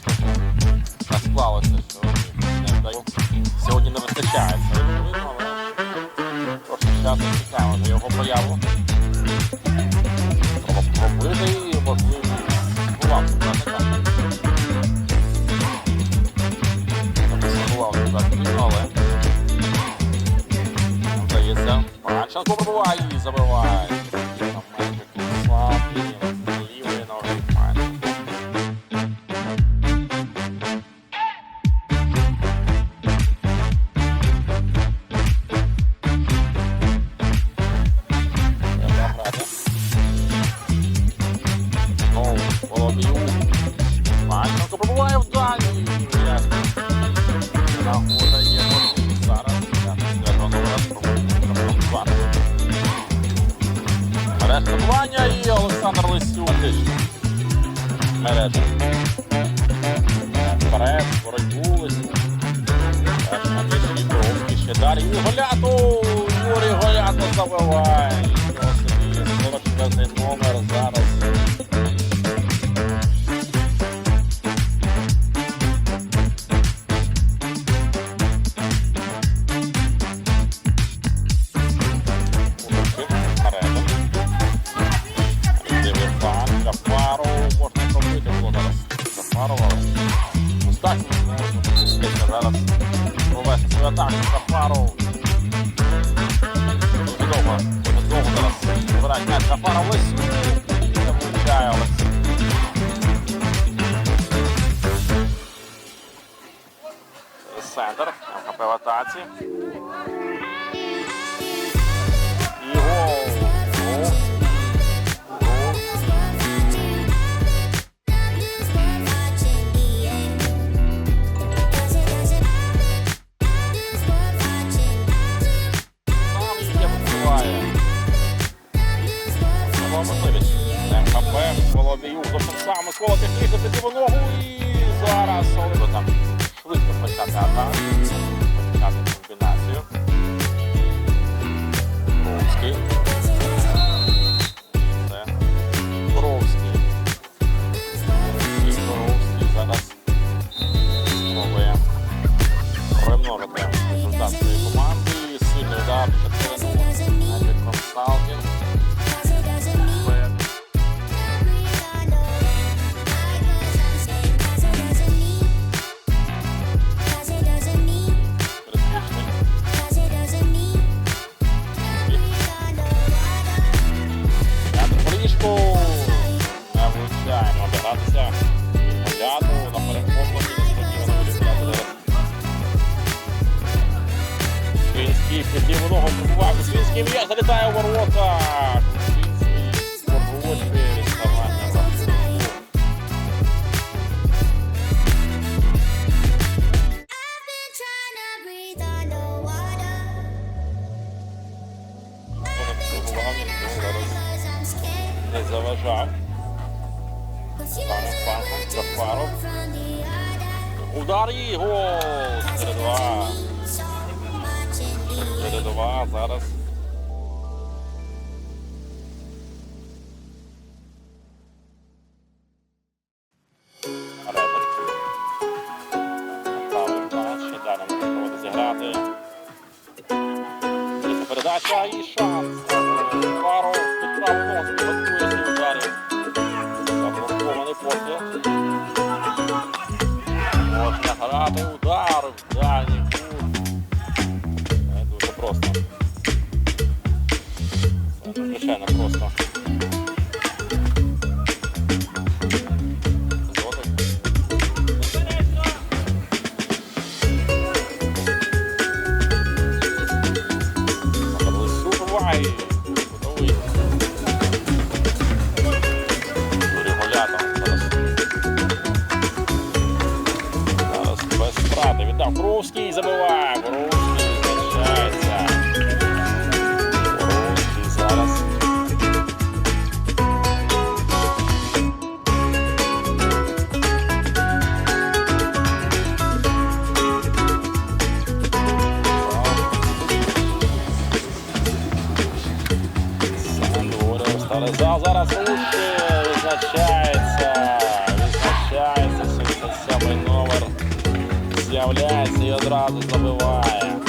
так так склалося, що вдається. Сьогодні не вистачає. Трошки часу чекаємо на його появу. Треба і можливо була суперника. Була суперника, але забиває. Добування і Олександр Лисюк. Мережа. Вперед, боротьбу місці Коровський ще далі. І зараз провести свою атаку Гафаров. Дуже довго, дуже довго зараз збирає м'яч Гафаров Лисюк. І не влучає Олексій. Центр, МХП в атаці. Кінця Микола технічно підбив ногу і зараз Олега Підліву ногу пробував. Квінський м'яч залітає у ворота. Відставання рахунку. Не заважав. Зафаров. Удар і гол! 4-2. 4-2 зараз. Ще далі може зіграти. Передача і Зараз, зараз лучше все Відзначається 77 номер. З'являється і одразу забиває.